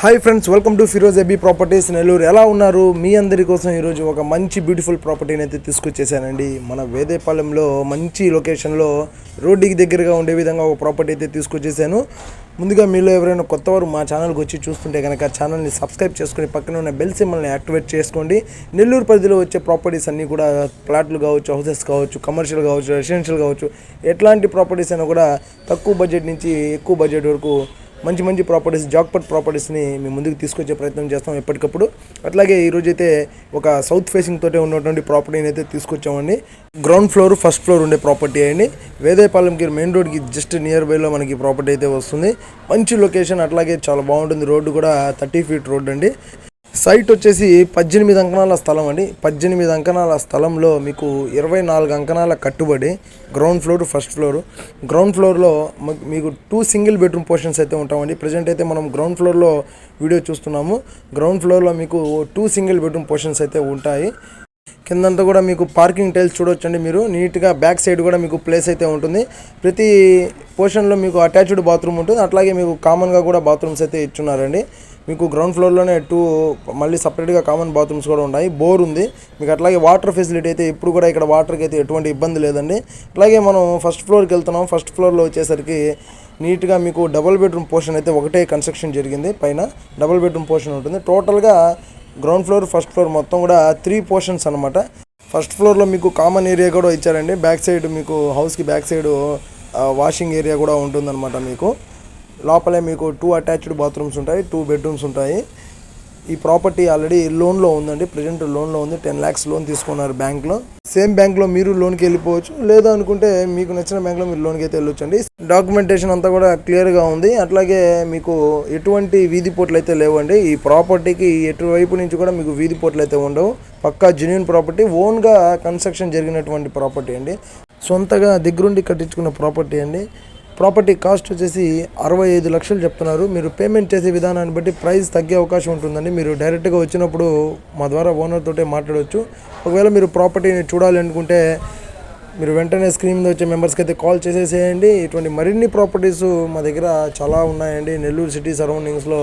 Hi friends welcome to Firoz AB properties Nellore ఎలా ఉన్నారు? మీ అందరి కోసం ఈరోజు ఒక మంచి బ్యూటిఫుల్ ప్రాపర్టీని అయితే తీసుకొచ్చేసానండి. మన వేదేపాలెంలో మంచి లొకేషన్లో రోడ్డుకి దగ్గరగా ఉండే విధంగా ఒక ప్రాపర్టీ అయితే తీసుకొచ్చేసాను. ముందుగా మీలో ఎవరైనా కొత్తవారు మా ఛానల్కి వచ్చి చూస్తుంటే కనుక ఛానల్ని సబ్స్క్రైబ్ చేసుకొని పక్కన ఉన్న బెల్ సిమ్మల్ని యాక్టివేట్ చేసుకోండి. నెల్లూరు పరిధిలో వచ్చే ప్రాపర్టీస్ అన్నీ కూడా ప్లాట్లు కావచ్చు హౌసెస్ కావచ్చు కమర్షియల్ కావచ్చు రెసిడెన్షియల్ కావచ్చు ఎట్లాంటి ప్రాపర్టీస్ అయినా కూడా తక్కువ బడ్జెట్ నుంచి ఎక్కువ బడ్జెట్ వరకు మంచి మంచి ప్రాపర్టీస్ జాక్పట్ ప్రాపర్టీస్ని మేము ముందుకు తీసుకొచ్చే ప్రయత్నం చేస్తాం ఎప్పటికప్పుడు. అట్లాగే ఈరోజు అయితే ఒక సౌత్ ఫేసింగ్ తోటే ఉన్నటువంటి ప్రాపర్టీని అయితే తీసుకొచ్చామండి. గ్రౌండ్ ఫ్లోర్ ఫస్ట్ ఫ్లోర్ ఉండే ప్రాపర్టీ అండి. వేదేపాలెంకి మెయిన్ రోడ్కి జస్ట్ నియర్ బైలో మనకి ప్రాపర్టీ అయితే వస్తుంది. మంచి లొకేషన్ అట్లాగే చాలా బాగుంటుంది. రోడ్డు కూడా థర్టీ ఫీట్ రోడ్ అండి. సైట్ వచ్చేసి పద్దెనిమిది అంకణాల స్థలం అండి. పద్దెనిమిది అంకణాల స్థలంలో మీకు ఇరవై నాలుగు అంకణాల కట్టుబడి ground floor first floor ground ఫ్లోర్లో మీకు టూ సింగిల్ బెడ్రూమ్ పోర్షన్స్ అయితే ఉంటామండి. ప్రజెంట్ అయితే మనం గ్రౌండ్ ఫ్లోర్లో వీడియో చూస్తున్నాము. గ్రౌండ్ ఫ్లోర్లో మీకు టూ సింగిల్ బెడ్రూమ్ పోర్షన్స్ అయితే ఉంటాయి. కిందంతా కూడా మీకు పార్కింగ్ టైల్స్ చూడొచ్చండి మీరు. నీట్గా బ్యాక్ సైడ్ కూడా మీకు ప్లేస్ అయితే ఉంటుంది. ప్రతి పోర్షన్లో మీకు అటాచ్డ్ బాత్రూమ్ ఉంటుంది. అట్లాగే మీకు కామన్గా కూడా బాత్రూమ్స్ అయితే ఇచ్చున్నారండి. మీకు గ్రౌండ్ ఫ్లోర్లోనే టూ మళ్ళీ సపరేట్గా కామన్ బాత్రూమ్స్ కూడా ఉన్నాయి. బోర్ ఉంది. మీకు అట్లాగే వాటర్ ఫెసిలిటీ అయితే ఇప్పుడు కూడా ఇక్కడ వాటర్కి అయితే ఎటువంటి ఇబ్బంది లేదండి. అట్లాగే మనం ఫస్ట్ ఫ్లోర్కి వెళ్తున్నాం. ఫస్ట్ ఫ్లోర్లో వచ్చేసరికి నీట్గా మీకు డబుల్ బెడ్రూమ్ పోర్షన్ అయితే ఒకటే కన్స్ట్రక్షన్ జరిగింది. పైన డబుల్ బెడ్రూమ్ పోర్షన్ ఉంటుంది. టోటల్గా గ్రౌండ్ ఫ్లోర్ ఫస్ట్ ఫ్లోర్ మొత్తం కూడా త్రీ పోర్షన్స్ అనమాట ఫస్ట్ ఫ్లోర్లో మీకు కామన్ ఏరియా కూడా ఇచ్చారండి. బ్యాక్ సైడ్ మీకు హౌస్కి బ్యాక్ సైడ్ వాషింగ్ ఏరియా కూడా ఉంటుందన్నమాట మీకు. లోపలే మీకు టూ అటాచ్డ్ బాత్రూమ్స్ ఉంటాయి టూ బెడ్రూమ్స్ ఉంటాయి. ఈ ప్రాపర్టీ ఆల్రెడీ లోన్లో ఉందండి ప్రజెంట్ లోన్లో ఉంది టెన్ ల్యాక్స్ లోన్ తీసుకున్నారు బ్యాంక్లో సేమ్ బ్యాంక్లో మీరు లోన్కి వెళ్ళిపోవచ్చు లేదా అనుకుంటే మీకు నచ్చిన బ్యాంక్లో మీరు లోన్కి అయితే వెళ్ళొచ్చండి. డాక్యుమెంటేషన్ అంతా కూడా క్లియర్గా ఉంది అట్లాగే మీకు ఎటువంటి వీధి పోట్లు అయితే లేవండి. ఈ ప్రాపర్టీకి ఎటువైపు నుంచి కూడా మీకు వీధి పోట్లు అయితే ఉండవు. పక్కా జెన్యున్ ప్రాపర్టీ ఓన్గా కన్స్ట్రక్షన్ జరిగినటువంటి ప్రాపర్టీ అండి. సొంతగా దగ్గరుండి కట్టించుకున్న ప్రాపర్టీ అండి. ప్రాపర్టీ కాస్ట్ వచ్చేసి అరవై ఐదు లక్షలు చెప్తున్నారు. మీరు పేమెంట్ చేసే విధానాన్ని బట్టి ప్రైస్ తగ్గే అవకాశం ఉంటుందండి. మీరు డైరెక్ట్గా వచ్చినప్పుడు మా ద్వారా ఓనర్ తోటే మాట్లాడవచ్చు ఒకవేళ మీరు ప్రాపర్టీని చూడాలి అనుకుంటే మీరు వెంటనే స్క్రీన్ మీద వచ్చే మెంబర్స్కి అయితే కాల్ చేసేసేయండి. ఇటువంటి మరిన్ని ప్రాపర్టీస్ మా దగ్గర చాలా ఉన్నాయండి. నెల్లూరు సిటీ సరౌండింగ్స్లో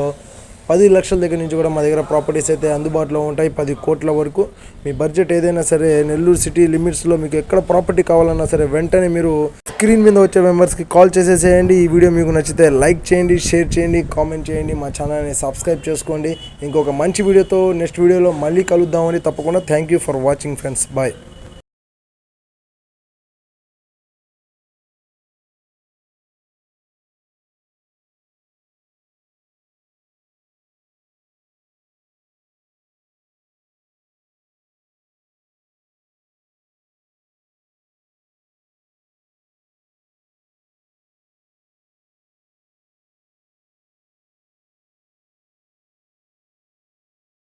పది లక్షల దగ్గర నుంచి కూడా మా దగ్గర ప్రాపర్టీస్ అయితే అందుబాటులో ఉంటాయి. పది కోట్ల వరకు. మీ బడ్జెట్ ఏదైనా సరే నెల్లూరు సిటీ లిమిట్స్లో మీకు ఎక్కడ ప్రాపర్టీ కావాలన్నా సరే వెంటనే మీరు స్క్రీన్ మీద వచ్చే మెంబర్స్కి కాల్ చేసేసేయండి. ఈ వీడియో మీకు నచ్చితే లైక్ చేయండి షేర్ చేయండి కామెంట్ చేయండి. మా ఛానల్ని సబ్స్క్రైబ్ చేసుకోండి. ఇంకొక మంచి వీడియోతో నెక్స్ట్ వీడియోలో మళ్ళీ కలుద్దామని తప్పకుండా thank you for watching friends bye